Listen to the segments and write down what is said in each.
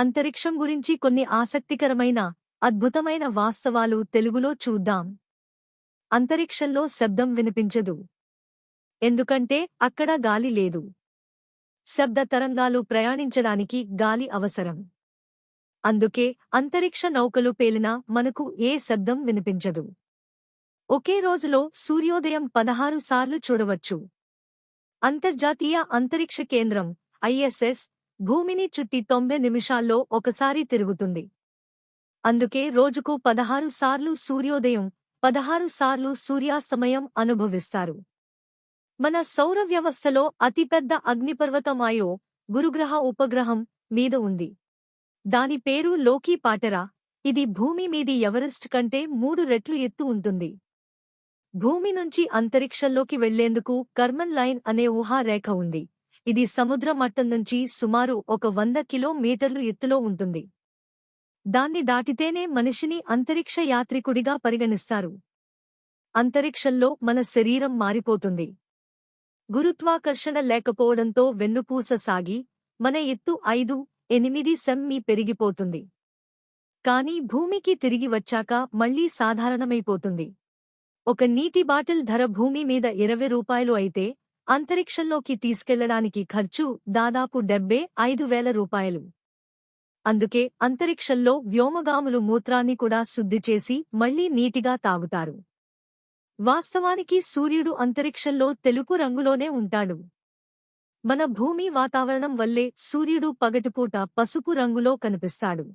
అంతరిక్షం గురించి కొన్ని ఆసక్తికరమైన అద్భుతమైన వాస్తవాలు తెలుగులో చూద్దాం. అంతరిక్షంలో శబ్దం వినిపించదు. ఎందుకంటే అక్కడ గాలి లేదు. శబ్ద తరంగాలు ప్రయాణించడానికి గాలి అవసరం. అందుకే అంతరిక్ష నౌకలు పేలినా మనకు ఏ శబ్దం వినిపించదు. ఒకే రోజులో సూర్యోదయం పదహారు సార్లు చూడవచ్చు. అంతర్జాతీయ అంతరిక్ష కేంద్రం ఐఎస్ఎస్ భూమిని చుట్టి తొంభై నిమిషాల్లో ఒకసారి తిరుగుతుంది. అందుకే రోజుకు పదహారు సార్లు సూర్యోదయం పదహారు సార్లు సూర్యాస్తమయం అనుభవిస్తారు. మన సౌర వ్యవస్థలో అతిపెద్ద అగ్నిపర్వతమాయో గురుగ్రహ ఉపగ్రహం మీద ఉంది. దాని పేరు లోకీ పాటరా. ఇది భూమి మీది ఎవరెస్ట్ కంటే మూడు రెట్లు ఎత్తు ఉంటుంది. భూమి నుంచి అంతరిక్షంలోకి వెళ్ళేందుకు కర్మన్ లైన్ అనే ఊహారేఖ ఉంది. ఇది సముద్ర మట్టం నుంచి సుమారు ఒక వంద కిలోమీటర్లు ఎత్తులో ఉంటుంది. దాన్ని దాటితేనే మనిషిని అంతరిక్ష యాత్రికుడిగా పరిగణిస్తారు. అంతరిక్షంలో మన శరీరం మారిపోతుంది. గురుత్వాకర్షణ లేకపోవడంతో వెన్నుపూస సాగి మన ఎత్తు ఐదు ఎనిమిది సెమ్మి పెరిగిపోతుంది. కాని భూమికి తిరిగి వచ్చాక మళ్ళీ సాధారణమైపోతుంది. ఒక నీటి బాటిల్ ధర భూమి మీద ఇరవై రూపాయలు అయితే అంతరిక్షంలోకి తీసుకెళ్ళడానికి ఖర్చు దాదాపు డెబ్బే ఐదు వేల రూపాయలు. అందుకే అంతరిక్షంలో వ్యోమగాములు మూత్రాన్ని కూడా శుద్ధి చేసి మళ్ళీ నీటిగా తాగుతారు. వాస్తవానికి సూర్యుడు అంతరిక్షంలో తెలుపు రంగులోనే ఉంటాడు. మన భూమి వాతావరణం వల్లే సూర్యుడు పగటిపూట పసుపు రంగులో కనిపిస్తాడు.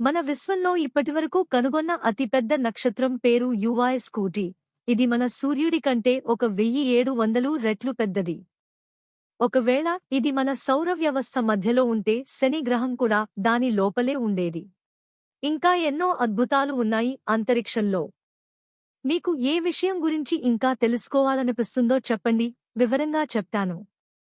మన విశ్వంలో ఇప్పటివరకు కనుగొన్న అతిపెద్ద నక్షత్రం పేరు యువాయ్ స్కూటీ. ఇది మన సూర్యుడి కంటే ఒక వెయ్యి ఏడు వందలు రెట్లు పెద్దది. ఒకవేళ ఇది మన సౌర వ్యవస్థ మధ్యలో ఉంటే శని గ్రహం కూడా దాని లోపలే ఉండేది. ఇంకా ఎన్నో అద్భుతాలు ఉన్నాయి అంతరిక్షంలో. మీకు ఏ విషయం గురించి ఇంకా తెలుసుకోవాలనిపిస్తుందో చెప్పండి వివరంగా చెప్తాను.